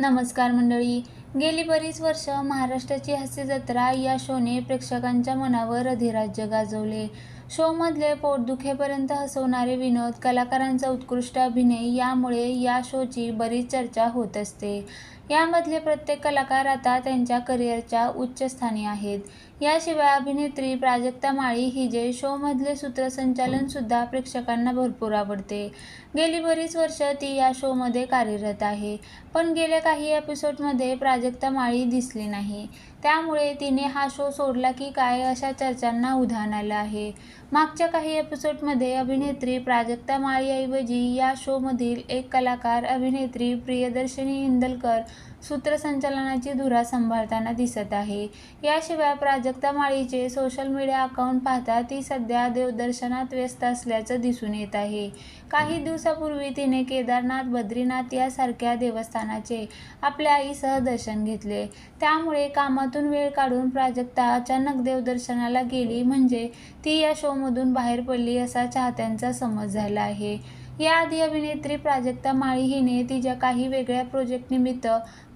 नमस्कार मंडळी. गेली बरीच वर्ष महाराष्ट्राची हास्य जत्रा या शोने प्रेक्षकांच्या मनावर अधिराज्य गाजवले. शोमधले पोटदुखेपर्यंत हसवणारे विनोद कलाकारांचा उत्कृष्ट अभिनय यामुळे या शोची बरीच चर्चा होत असते. यामधले प्रत्येक कलाकार आता त्यांच्या करिअरच्या उच्चस्थानी आहेत. याशिवाय अभिनेत्री प्राजक्ता माळी हिजे शोमधले सूत्रसंचालनसुद्धा प्रेक्षकांना भरपूर आवडते. गेली बरीच वर्ष ती या शोमध्ये कार्यरत आहे पण गेल्या काही एपिसोडमध्ये प्राजक्ता माळी दिसली नाही. त्यामुळे तिने हा शो सोडला की काय अशा चर्चांना उधाण आलं आहे. मागच्या काही एपिसोडमध्ये अभिनेत्री प्राजक्ता माळीऐवजी या शोमधील एक कलाकार अभिनेत्री प्रियदर्शनी इंदलकर सूत्रसंचालनाची धुरा सांभाळताना दिसत आहे. याशिवाय प्राजक्ता माळीचे सोशल मीडिया अकाउंट पाहता ती सध्या देवदर्शनात व्यस्त असल्याचं दिसून येत आहे. काही दिवसापूर्वी तिने केदारनाथ बद्रीनाथ यासारख्या देवस्थानाचे आपल्या आईसह दर्शन घेतले. त्यामुळे कामातून वेळ काढून प्राजक्ता अचानक देवदर्शनाला गेली म्हणजे ती या शो मधून बाहेर पडली असा चाहत्यांचा समज झाला आहे. याआधी अभिनेत्री प्राजक्ता माळी हिने तिच्या काही वेगळ्या प्रोजेक्टनिमित्त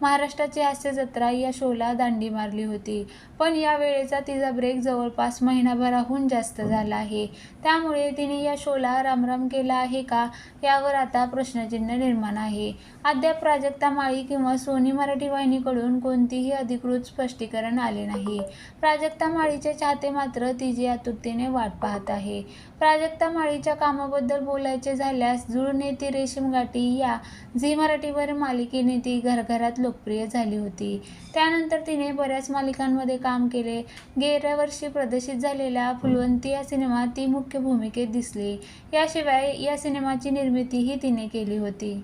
महाराष्ट्राची हास्य जत्रा या शोला दांडी मारली होती. पण या वेळेचा तिचा ब्रेक जवळपास महिनाभराहून जास्त झाला आहे. त्यामुळे तिने या शोला रामराम केला आहे का यावर आता प्रश्नचिन्ह निर्माण आहे. अद्याप प्राजक्ता माळी किंवा सोनी मराठी वाहिनीकडून कोणतीही अधिकृत स्पष्टीकरण आले नाही. प्राजक्ता माळीचे चाहते मात्र तिची आतुरतेने वाट पाहत आहे. प्राजक्ता माळीच्या कामाबद्दल बोलायचे झाल्यास जुळून येते रेशीम गाठी. या झी मराठीवर मालिकेने ती घरघरात लोकप्रिय झाली होती. त्यानंतर तिने बऱ्याच मालिकांमध्ये काम केले. गेल्या वर्षी प्रदर्शित झालेल्या फुलवंती या सिनेमात ती मुख्य भूमिकेत दिसली. याशिवाय या सिनेमाची निर्मितीही तिने केली होती.